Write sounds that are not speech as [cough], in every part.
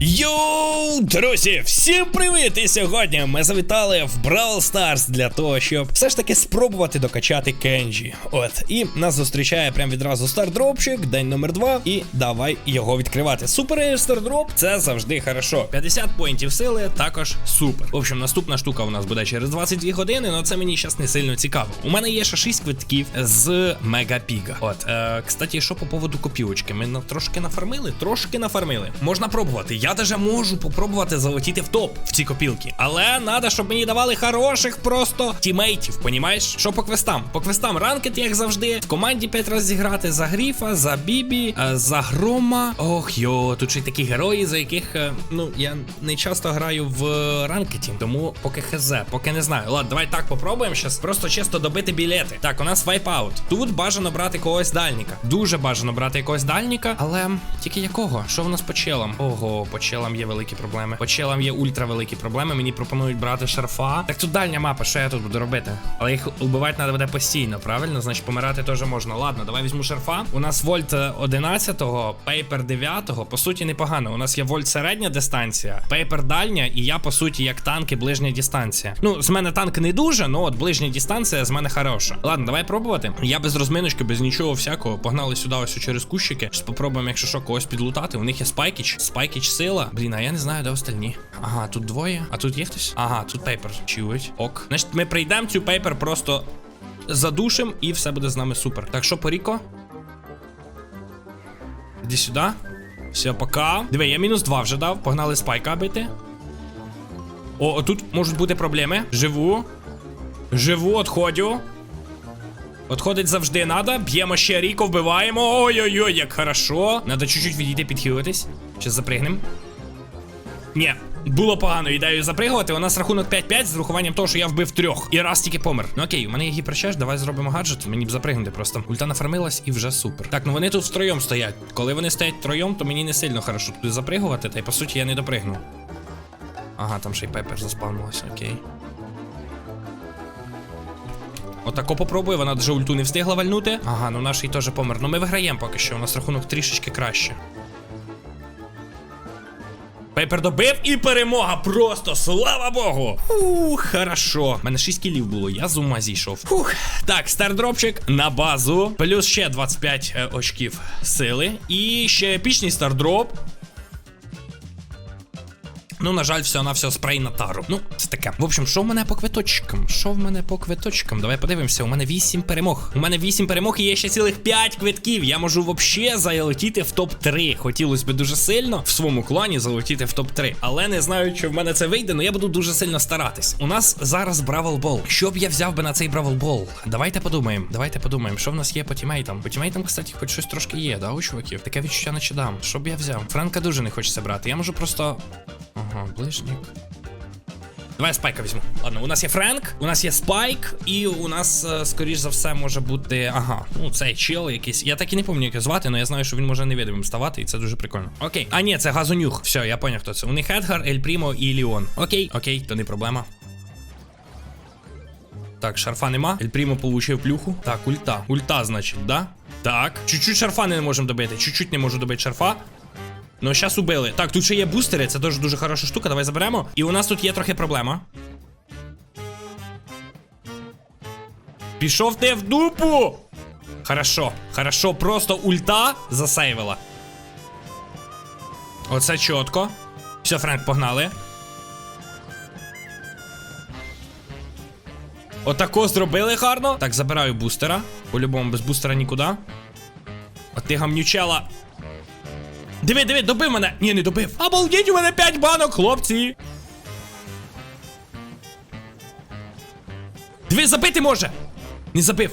Йоу, друзі, всім привіт! І сьогодні ми завітали в Brawl Stars для того, щоб все ж таки спробувати докачати Кенджі. От, і нас зустрічає прямо відразу стардропчик, день номер 2 і давай його відкривати. Супер стардроп це завжди хорошо. 50 поінтів сили також супер. В общем, наступна штука у нас буде через 22 години, але це мені зараз не сильно цікаво. У мене є ще 6 квитків з Мегапіга. От, е, кстати, що по поводу копілочки? Ми на- трошки нафармили, трошки нафармили. Можна пробувати. Я даже можу попробувати залетіти в топ в ці копілки. Але треба, щоб мені давали хороших просто тімейтів, понімаєш? Що по квестам? По квестам ранкет, як завжди. В команді 5 разів зіграти за Гріфа, за Бібі, е, за Грома. Ох йо, тут ще й такі герої, за яких, е, ну, я не часто граю в ранкеті, тому поки хз, поки не знаю. Ладно, давай так попробуємо щас. Просто чисто добити білети. Так, у нас вайпаут. Тут бажано брати когось дальніка. Дуже бажано брати якогось дальніка, але тільки якого? Що в нас по челам? Ого, по челам є великі проблеми. По челам є ультра великі проблеми. Мені пропонують брати шарфа. Так тут дальня мапа, що я тут буду робити? Але їх убивати треба буде постійно, правильно? Значить, помирати теж можна. Ладно, давай візьму шарфа. У нас вольт 11-го, пейпер 9-го. По суті, непогано. У нас є вольт середня дистанція, пейпер дальня, і я, по суті, як танк і ближня дистанція. Ну, з мене танк не дуже, ну от ближня дистанція з мене хороша. Ладно, давай пробувати. Я без розминочки, без нічого всякого. Погнали сюди ось через кущики. Щас попробуємо, якщо що, когось підлутати. У них є спайкіч. Спайкіч сила. Блін, а я не знаю, де остальні. Ага, тут двоє. А тут є хтось? Ага, тут пейпер. Чують. Ок. Значить, ми прийдемо цю пейпер просто задушим, і все буде з нами супер. Так що, Поріко? Іди сюди. Все, пока. Диви, я мінус 2 вже дав. Погнали спайка бити. О, тут можуть бути проблеми. Живу. Живу, отходю. Отходить завжди надо. Б'ємо ще Ріко, вбиваємо. Ой-ой-ой, як хорошо. Надо чуть-чуть відійти, підхилитись. Щас запригнем. Ні, було погано ідею запригувати. У нас рахунок 5-5 з урахуванням того, що я вбив трьох. І раз тільки помер. Ну окей, у мене є гіперчеш, давай зробимо гаджет. Мені б запригнути просто. Ульта нафармилась і вже супер. Так, ну вони тут втроєм стоять. Коли вони стоять втроєм, то мені не сильно хорошо туди запригувати, та й по суті я не допригну. Ага, там ще й пепер заспавнилась, окей. Отако попробую, вона вже ульту не встигла вальнути. Ага, ну наш і теж помер. Ну ми виграємо поки що, у нас рахунок трішечки краще. Пейпер добив і перемога! Просто слава Богу! Ух, хорошо. У мене 6 кілів було, я з ума зійшов. Фух. Так, стардропчик на базу. Плюс ще 25 е, очків сили. І ще епічний стардроп. Ну, на жаль, все на все спрей на тару. Ну, це таке. В общем, що в мене по квиточкам? Що в мене по квиточкам? Давай подивимося. У мене 8 перемог. У мене 8 перемог і є ще цілих 5 квитків. Я можу вообще залетіти в топ-3. Хотілося б дуже сильно в своєму клані залетіти в топ-3. Але не знаю, чи в мене це вийде, але я буду дуже сильно старатись. У нас зараз Бравл Бол. Що б я взяв би на цей Бравл Бол? Давайте подумаємо. Давайте подумаємо, що в нас є по тімейтам. По тімейтам, кстати, хоч щось трошки є, да, у чуваків. Таке відчуття наче дам. Що б я взяв? Франка дуже не хочеться брати. Я можу просто. Ага, ближнік. Давай я спайка візьму. Ладно, у нас є Френк, у нас є Спайк, і у нас, е, скоріш за все, може бути. Ага, ну цей чел якийсь. Я так і не пам'ятаю, як його звати, але я знаю, що він може невидимим ставати, і це дуже прикольно. Окей. А ні, це газонюх. Все, я поняв, хто це. У них Едгар, Ель Прімо і Ліон. Окей, окей, то не проблема. Так, шарфа нема. Ель Прімо получив плюху. Так, ульта. Ульта, значить, да? Так. Чуть-чуть шарфа не можемо добити. Чуть-чуть не можу добити шарфа. Ну, зараз убили. Так, тут ще є бустери, це теж дуже хороша штука. Давай заберемо. І у нас тут є трохи проблема. Пішов ти в дупу! Хорошо, хорошо, просто ульта засейвила. Оце чітко. Все, Френк, погнали. Отако зробили гарно. Так, забираю бустера. По-любому, без бустера нікуди. От ти гамнючела. Диви, диви, добив мене! Ні, не добив. Обалдіть, у мене 5 банок, хлопці. Диви, забити може. Не забив.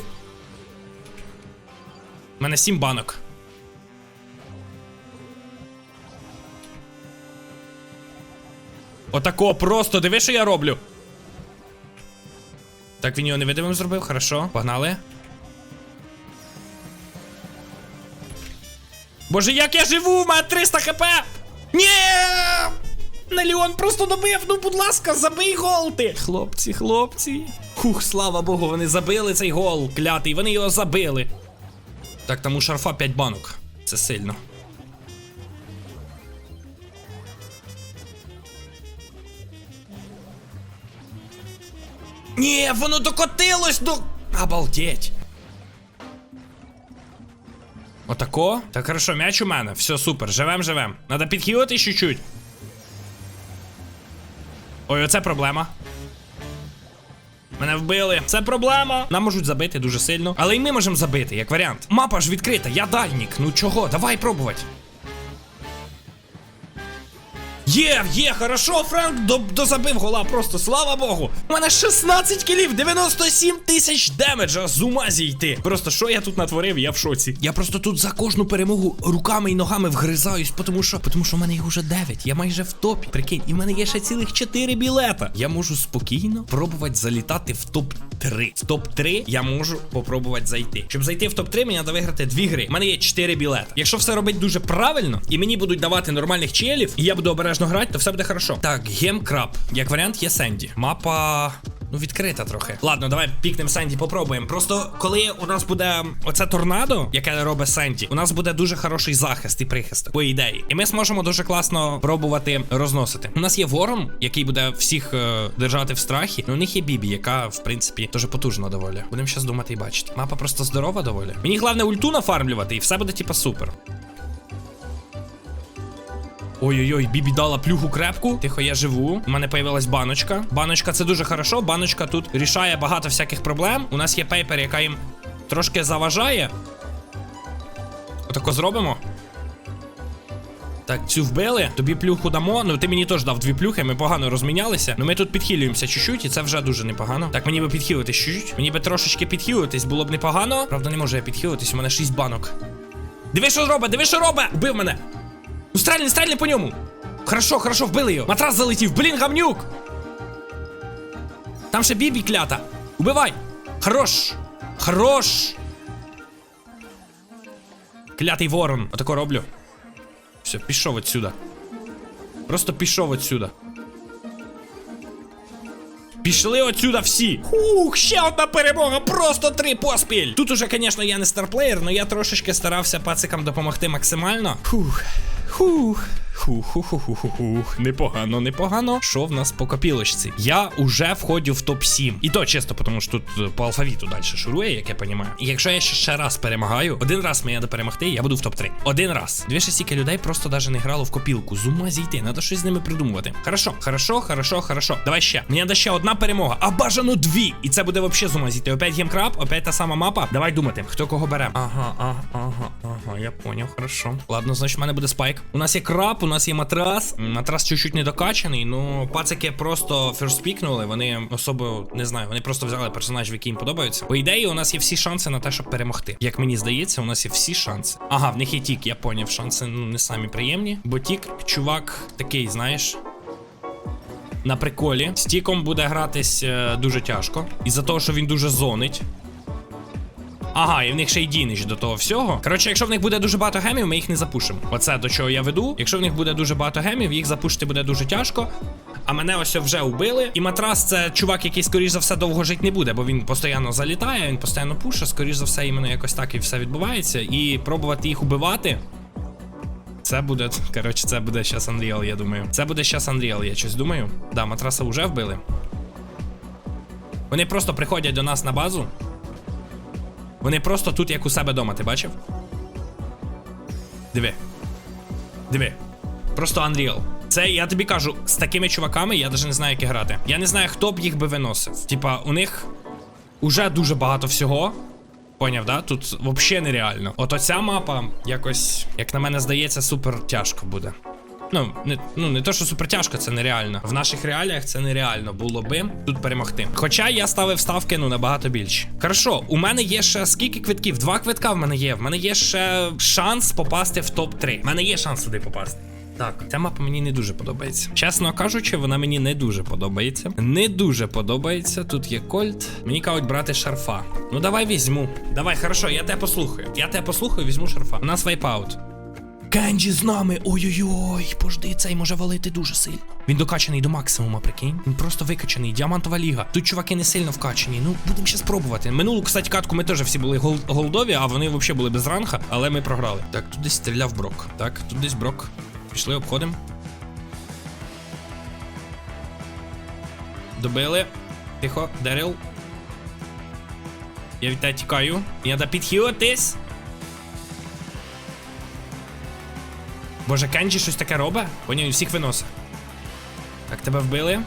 У мене 7 банок. Отако просто, диви, що я роблю. Так, він його невидимим зробив, хорошо. Погнали. Боже, як я живу? У мене 300 хп! Ні! Наліон просто добив, ну, будь ласка, забий гол ти! Хлопці, хлопці. Хух, слава Богу, вони забили цей гол, клятий, вони його забили. Так, там у шарфа 5 банок. Це сильно. Ні, воно докотилось до. Обалдеть! Отако? Так хорошо, м'яч у мене. Все, супер. Живем, живем. Надо підхилити чуть-чуть. Ой, оце проблема. Мене вбили. Це проблема. Нам можуть забити дуже сильно. Але і ми можемо забити, як варіант. Мапа ж відкрита, я дальнік. Ну чого? Давай пробувати. Є, є, хорошо, Френк дозабив гола, просто слава Богу. У мене 16 кілів, 97 тисяч демеджа, з ума зійти. Просто що я тут натворив, я в шоці. Я просто тут за кожну перемогу руками і ногами вгризаюсь, тому що, тому що в мене їх уже 9. Я майже в топі. Прикинь, і в мене є ще цілих 4 білета. Я можу спокійно пробувати залітати в топ 3. В топ 3 я можу попробувати зайти. Щоб зайти в топ 3, мені треба виграти дві гри. У мене є 4 білети. Якщо все робить дуже правильно, і мені будуть давати нормальних челів, і я буду обережно грати, то все буде хорошо. Так, гемкраб. Як варіант, є Сенді. Мапа. Ну, відкрита трохи. Ладно, давай пікнем Сенді, попробуємо. Просто коли у нас буде оце торнадо, яке робить Сенді, у нас буде дуже хороший захист і прихисток, по ідеї. І ми зможемо дуже класно пробувати розносити. У нас є ворон, який буде всіх е, держати в страхі. Ну, у них є Бібі, яка, в принципі, дуже потужна доволі. Будемо щас думати і бачити. Мапа просто здорова доволі. Мені головне ульту нафармлювати, і все буде типа супер. Ой-ой-ой, Бібі дала плюху крепку. Тихо, я живу. У мене появилась баночка. Баночка це дуже хорошо. Баночка тут рішає багато всяких проблем. У нас є пейпер, яка їм трошки заважає. Отако зробимо. Так, цю вбили, тобі плюху дамо. Ну ти мені теж дав дві плюхи, ми погано розмінялися. Ну ми тут підхилюємося чуть-чуть, і це вже дуже непогано. Так, мені би підхилитись чуть-чуть. Мені би трошечки підхилитись, було б непогано. Правда, не можу я підхилитись, у мене 6 банок. Диви, що робить, диви, що робить! Убив мене! Ну стрельни, стрельни по ньому! Хорошо, хорошо, вбили його. Матрас залетів, блін, гамнюк! Там ще бібі клята. Убивай! Хорош! Хорош! Клятий ворон. Отако роблю. Все, пішов отсюда. Просто пішов отсюда. Пішли отсюда всі. Ух, ще одна перемога, просто три поспіль. Тут уже, звісно, я не старплеєр, але я трошечки старався пацикам допомогти максимально. Фух. Хух. Хух-ху-ху-ху-хух. Непогано, непогано. Що в нас по копілочці? Я уже входжу в топ-7. І то чисто, тому що тут е, по алфавіту далі шурує, як я розумію. Якщо я ще, ще раз перемагаю, один раз мені треба перемогти, я буду в топ-3. Один раз. Дві стільки людей просто навіть не грало в копілку. З ума зійти, треба щось з ними придумувати. Хорошо, хорошо, хорошо, хорошо. Давай ще. Мені треба ще одна перемога, а бажано дві. І це буде взагалі з ума зійти. Опять гемкраб, опять та сама мапа. Давай думати, хто кого бере. Ага, ага, ага, ага, я поняв, хорошо. Ладно, значить, в мене буде спайк. У нас є краб, у нас є матрас. Матрас чуть-чуть не докачаний, ну пацики просто ферспікнули. Вони особо не знаю, вони просто взяли персонажів, які їм подобаються. По ідеї, у нас є всі шанси на те, щоб перемогти. Як мені здається, у нас є всі шанси. Ага, в них є тік, я поняв. Шанси ну не самі приємні. Бо тік, чувак, такий, знаєш. На приколі. З тіком буде гратись е, дуже тяжко. Із-за того, що він дуже зонить. Ага, і в них ще й дінич до того всього. Коротше, якщо в них буде дуже багато гемів, ми їх не запушимо. Оце до чого я веду. Якщо в них буде дуже багато гемів, їх запушити буде дуже тяжко. А мене ось вже вбили. І матрас це чувак, який, скоріш за все, довго жити не буде, бо він постійно залітає, він постійно пуше, скоріш за все, іменно якось так і все відбувається. І пробувати їх убивати. Це буде, [laughs] коротше, це буде щас Unreal, я думаю. Це буде щас Unreal, я щось думаю. Да, матраса вже вбили. Вони просто приходять до нас на базу. Вони просто тут, як у себе вдома, ти бачив? Диви. Диви. Просто Unreal. Це я тобі кажу, з такими чуваками я навіть не знаю, як грати. Я не знаю, хто б їх би виносив. Типа, у них уже дуже багато всього. Поняв, да? Тут взагалі нереально. От оця мапа якось, як на мене здається, супер тяжко буде. Ну, не, ну, не то, що супер тяжко, це нереально. В наших реаліях це нереально було би тут перемогти. Хоча я ставив ставки ну набагато більше. Хорошо, у мене є ще скільки квитків? Два квитка в мене є. В мене є ще шанс попасти в топ-3. В мене є шанс туди попасти. Так, ця мапа мені не дуже подобається. Чесно кажучи, вона мені не дуже подобається. Не дуже подобається. Тут є кольт. Мені кажуть брати шарфа. Ну давай візьму. Давай, хорошо, я тебе послухаю. Я тебе послухаю, візьму шарфа. У нас вайпаут. Кенджі з нами. Ой-ой-ой, пожди, цей може валити дуже сильно. Він докачаний до максимума, прикинь. Він просто викачаний. Діамантова ліга. Тут чуваки не сильно вкачані. Ну, будемо ще спробувати. Минулу, кстати, катку ми теж всі були гол голдові, а вони взагалі були без ранга, але ми програли. Так, тут десь стріляв брок. Так, тут десь брок. Пішли, обходимо. Добили. Тихо, Дерил. Я від тебе тікаю. Мені треба підхилитись. Боже, Кенджі щось таке робить? Поняв, всіх виносить. Так, тебе вбили.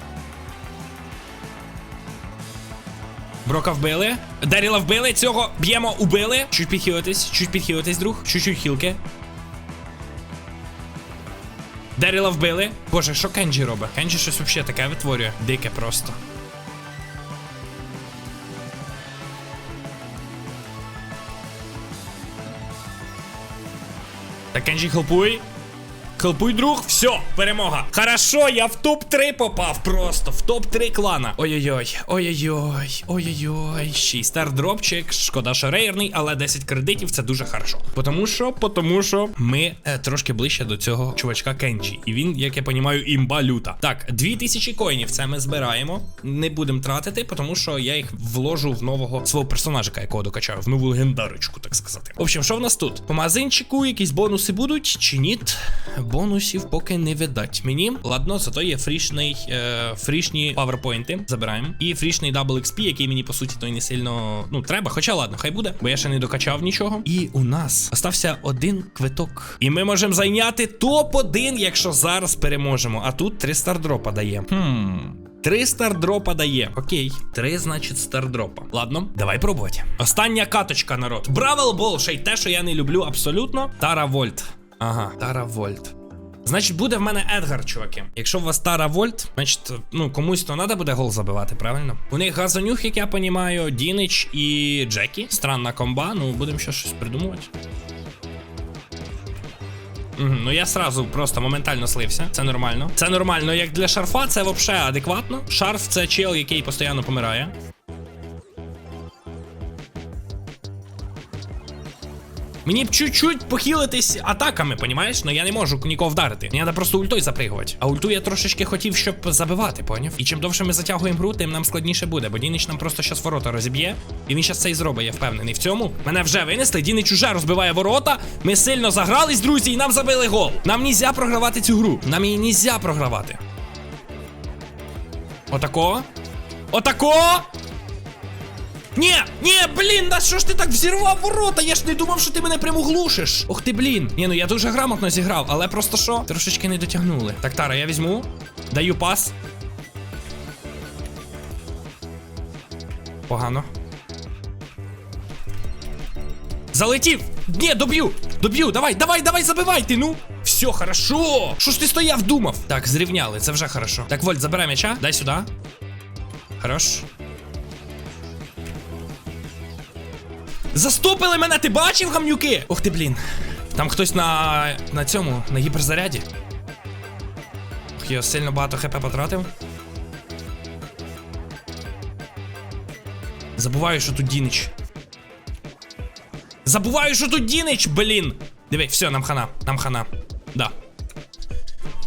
Брока вбили. Деріла вбили, цього б'ємо, убили. Чуть підхилитись, чуть підхилитись, друг. Чуть-чуть хілки. Деріла вбили. Боже, що Кенджі робить? Кенджі щось взагалі таке витворює. Дике просто. Так, Кенджі, хелпуй. Хелпуй, друг, все, перемога. Хорошо, я в топ-3 попав просто. В топ-3 клана. Ой-ой-ой, ой-ой-ой, ой-ой-ой. Ще й стардропчик. Шкода, що рейерний, але 10 кредитів це дуже хорошо. Потому що, потому що ми е, трошки ближче до цього чувачка Кенджі. І він, як я понімаю, імба люта. Так, 2000 коїнів це ми збираємо. Не будемо тратити, тому що я їх вложу в нового свого персонажика, якого докачаю, в нову легендарочку, так сказати. В общем, що в нас тут? По магазинчику якісь бонуси будуть чи ні? Бонусів поки не видать мені. Ладно, зато є фрішний, е, фрішні паверпойнти. Забираємо. І фрішний Double XP, який мені по суті то й не сильно ну треба. Хоча ладно, хай буде, бо я ще не докачав нічого. І у нас остався один квиток. І ми можемо зайняти топ-1, якщо зараз переможемо. А тут три стардропа дає. Хм. Три стардропа дає. Окей. Три, значить, стардропа. Ладно, давай пробувати. Остання каточка, народ. Бравел Бол, ще й те, що я не люблю абсолютно. Тара Вольт. Ага, Тара Вольт. Значить, буде в мене Едгар, чуваки. Якщо у вас Тара Вольт, значить, ну комусь то треба буде гол забивати, правильно? У них газонюх, як я понімаю, Дінич і Джекі. Странна комба, ну будемо ще щось придумувати. Угу, ну я сразу просто моментально слився. Це нормально. Це нормально. Як для шарфа, це взагалі адекватно. Шарф це чел, який постійно помирає. Мені б чуть-чуть похилитись атаками, понімаєш? Ну я не можу нікого вдарити. Мені треба просто ультою запригувати. А ульту я трошечки хотів, щоб забивати, поняв? І чим довше ми затягуємо гру, тим нам складніше буде, бо Дінич нам просто щас ворота розіб'є. І він щас це і зробить, я впевнений. В цьому мене вже винесли. Дінич уже розбиває ворота. Ми сильно загрались, друзі, і нам забили гол. Нам нельзя програвати цю гру. Нам її нельзя програвати. Отако. Отако. Ні, ні, блін, да що ж ти так взірвав ворота? Я ж не думав, що ти мене прямо глушиш. Ох ти, блін. Ні, ну я дуже грамотно зіграв, але просто що? Трошечки не дотягнули. Так, Тара, я візьму. Даю пас. Погано. Залетів! Ні, доб'ю! Доб'ю! Давай, давай, давай, забивай ти, ну! Все, хорошо! Що ж ти стояв, думав? Так, зрівняли, це вже хорошо. Так, Вольт, забирай м'яча, дай сюди. Хорош. Заступили мене, ти бачив, гамнюки? Ох ти, блін. Там хтось на на цьому, на гіперзаряді. Ох, я сильно багато хп потратив. Забуваю, що тут Дінич. Забуваю, що тут Дінич, блін. Диви, все, нам хана, нам хана. Да.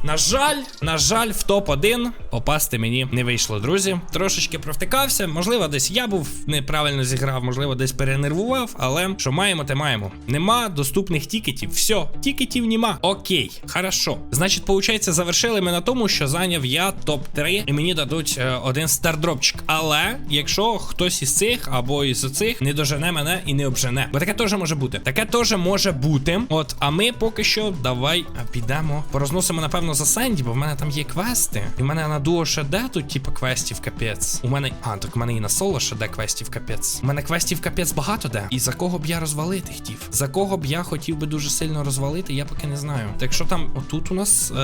На жаль, на жаль, в топ-1 попасти мені не вийшло, друзі. Трошечки провтикався. Можливо, десь я був неправильно зіграв, можливо, десь перенервував, але що маємо, те маємо. Нема доступних тікетів. Все, тікетів нема. Окей, хорошо. Значить, виходить, завершили ми на тому, що зайняв я топ-3, і мені дадуть е, один стардропчик. Але якщо хтось із цих або із цих не дожене мене і не обжене. Бо таке теж може бути. Таке теж може бути. От, а ми поки що давай підемо. Порозносимо, напевно за Сенді, бо в мене там є квести. І в мене на дуо ШД тут, типу, квестів капець. У мене. А, так в мене і на соло ШД квестів капець. У мене квестів капець багато де. І за кого б я розвалити хотів? За кого б я хотів би дуже сильно розвалити, я поки не знаю. Так що там, отут у нас е,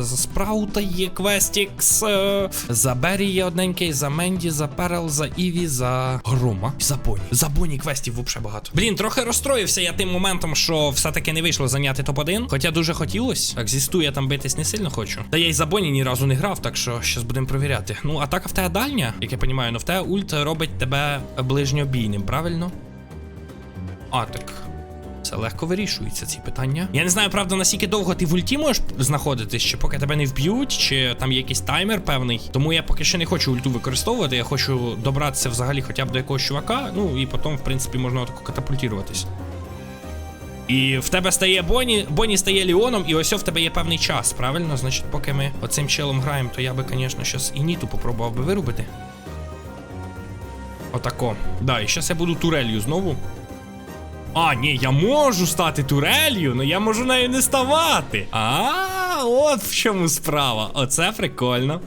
за Спраута є квестікс. Е, за Беррі є одненький, за Менді, за Перел, за Іві, за Грома. За Боні. За Боні квестів взагалі багато. Блін, трохи розстроївся я тим моментом, що все-таки не вийшло зайняти топ-1. Хоча дуже хотілося. Так, зі сту я там битись не сильно хочу. Та я й за Боні ні разу не грав, так що щас будемо провіряти. Ну, атака в тебе дальня, як я розумію, ну в тебе ульт робить тебе ближньобійним, правильно? А, так. Це легко вирішується ці питання. Я не знаю, правда, наскільки довго ти в ульті можеш знаходитись, чи поки тебе не вб'ють, чи там є якийсь таймер певний. Тому я поки що не хочу ульту використовувати. Я хочу добратися взагалі хоча б до якогось чувака. Ну і потім, в принципі, можна отако катапультуватись. І в тебе стає Боні, Боні стає Ліоном, і ось в тебе є певний час, правильно? Значить, поки ми оцим челом граємо, то я би, звісно, щас і Ніту попробував би вирубити. Отако. Да, і зараз я буду турелью знову. А, ні, я можу стати турелью, але я можу нею не ставати. А, от в чому справа. Оце прикольно.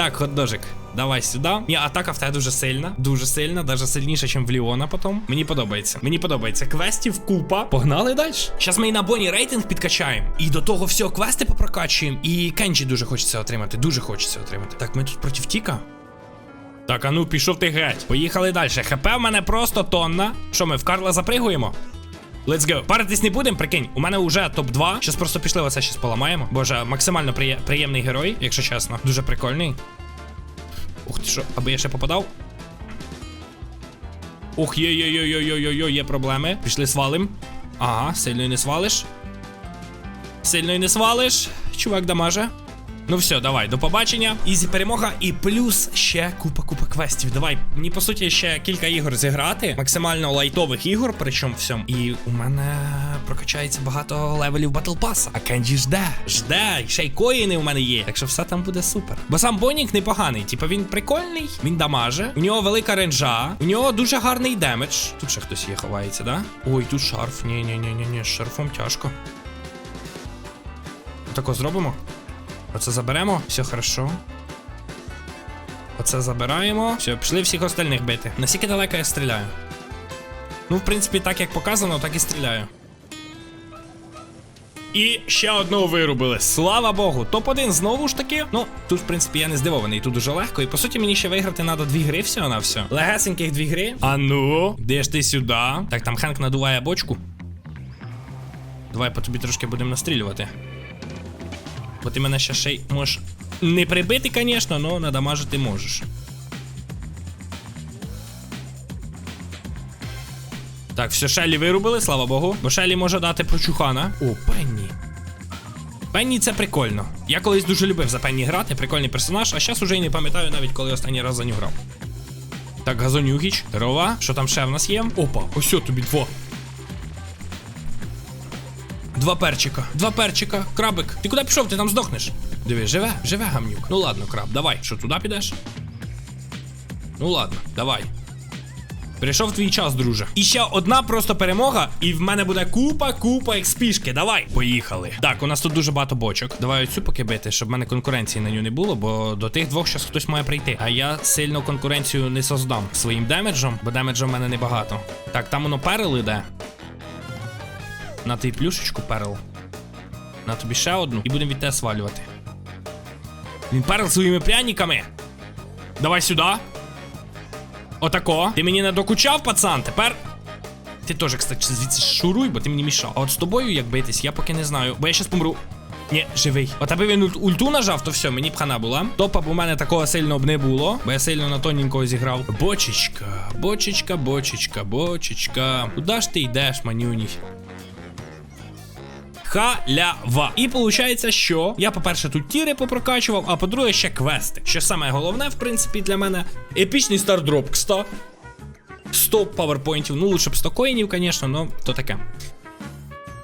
Так, хот-дожик, давай сюди. Ні, атака в тебе дуже сильна. Дуже сильна, навіть сильніша, ніж в Ліона потім. Мені подобається. Мені подобається. Квестів купа. Погнали далі. Зараз ми і на Боні рейтинг підкачаємо. І до того всього квести попрокачуємо. І Кенджі дуже хочеться отримати. Дуже хочеться отримати. Так, ми тут проти Тіка. Так, а ну пішов ти геть. Поїхали далі. ХП в мене просто тонна. Що ми в Карла запригуємо? Let's go. Паритись не будемо, прикинь. У мене вже топ-2. Щас просто пішли, оце щас поламаємо. Боже, максимально приє- приємний герой, якщо чесно. Дуже прикольний. Ух ти що, аби я ще попадав. Ух, є-є-є-є-є-є, є проблеми. Пішли свалим. Ага, сильно й не свалиш. Сильно й не свалиш. Чувак дамаже. Ну все, давай, до побачення. Ізі перемога і плюс ще купа-купа квестів. Давай, мені по суті ще кілька ігор зіграти. Максимально лайтових ігор, причому всьому. І у мене прокачається багато левелів Батл Паса. А Кенджі жде, жде, ще й коїни у мене є. Так що все там буде супер. Бо сам Бонік непоганий. Типа він прикольний, він дамаже. У нього велика ренджа, у нього дуже гарний демедж. Тут ще хтось є, ховається, да? Ой, тут шарф. Ні, ні, ні, ні, ні, з шарфом тяжко. Тако зробимо. Оце заберемо, все хорошо. Оце забираємо. Все, пішли всіх остальних бити. Наскільки далеко я стріляю? Ну, в принципі, так як показано, так і стріляю. І ще одного вирубили. Слава Богу. Топ-1 знову ж таки. Ну, тут, в принципі, я не здивований. Тут дуже легко. І по суті, мені ще виграти треба дві гри всього на все. Легесеньких дві гри. А ну, де ж ти сюди? Так, там Хенк надуває бочку. Давай по тобі трошки будемо настрілювати. Бо ти мене ще ще й можеш не прибити, звісно, але надамажити можеш. Так, все, Шелі вирубили, слава Богу. Бо Шелі може дати прочухана. О, Пенні. Пенні це прикольно. Я колись дуже любив за Пенні грати, прикольний персонаж, а зараз уже й не пам'ятаю навіть, коли останній раз за нього грав. Так, Газонюгіч, здорова. Що там ще в нас є? Опа, ось тобі два. Два перчика, два перчика, крабик. Ти куди пішов? Ти там здохнеш. Диви, живе, живе гамнюк. Ну ладно, краб, давай. Що, туди підеш? Ну ладно, давай. Прийшов твій час, друже. І ще одна просто перемога, і в мене буде купа, купа експішки. Давай. Поїхали. Так, у нас тут дуже багато бочок. Давай оцю поки бити, щоб в мене конкуренції на нього не було, бо до тих двох зараз хтось має прийти. А я сильно конкуренцію не создам своїм демеджем, бо демеджа в мене небагато. Так, там воно перел іде. На тобі плюшечку перл. На тобі ще одну і будемо від тебе свалювати. Він перл своїми пряниками. Давай сюди. Отако. Ти мені не докучав, пацан. Тепер. Ти теж, кстати, звідси шуруй, бо ти мені мішав. А от з тобою як битись, я поки не знаю. Бо я щас помру. Ні, живий. От аби він ульту нажав, то все, мені б хана була. Топа б у мене такого сильно б не було, бо я сильно на тоненького зіграв. Бочечка, бочечка, бочечка, бочечка. Куда ж ти йдеш, манюній? Халява. І виходить, що я, по-перше, тут тіри попрокачував, а по-друге, ще квести. Що саме головне, в принципі, для мене. Епічний стардроп, кста. 100 паверпойнтів. Ну, лучше б 100 коїнів, звісно, але то таке.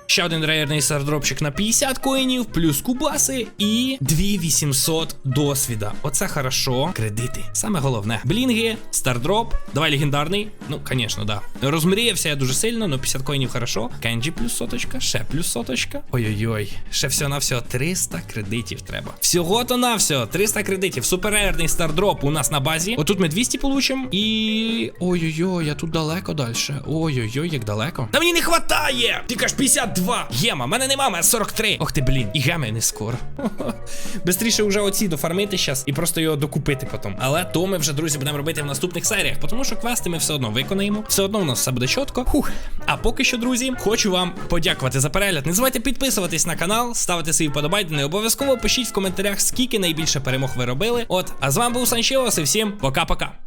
Ще один рейерний стардропчик на 50 коїнів, плюс кубаси і 2800 досвіда. Оце хорошо. Кредити. Саме головне. Блінги, стардроп. Давай легендарний. Ну, звісно, да. Розмріявся я дуже сильно, але 50 коїнів хорошо. Кенджі плюс соточка, ще плюс соточка. Ой-ой-ой. Ще всього на всього 300 кредитів треба. Всього то на всього 300 кредитів. Суперерний стардроп у нас на базі. Отут ми 200 получимо. І. Ой-ой-ой, я тут далеко далі. Ой-ой-ой, як далеко. Та мені не хватає! Ти кажеш 52. Єма, мене нема, мене 43. Ох ти, блін. І геми не скоро. [laughs] Бистріше вже оці дофармити щас і просто його докупити потім. Але то ми вже, друзі, будемо робити в наступних серіях, тому що квести ми все одно виконаємо. Все одно у нас все буде чітко. Хух. А поки що, друзі, хочу вам подякувати за перегляд. Не забувайте підписуватись на канал, ставити свої вподобайки. Не обов'язково пишіть в коментарях, скільки найбільше перемог ви робили. От, а з вами був Санчеос і всім пока-пока.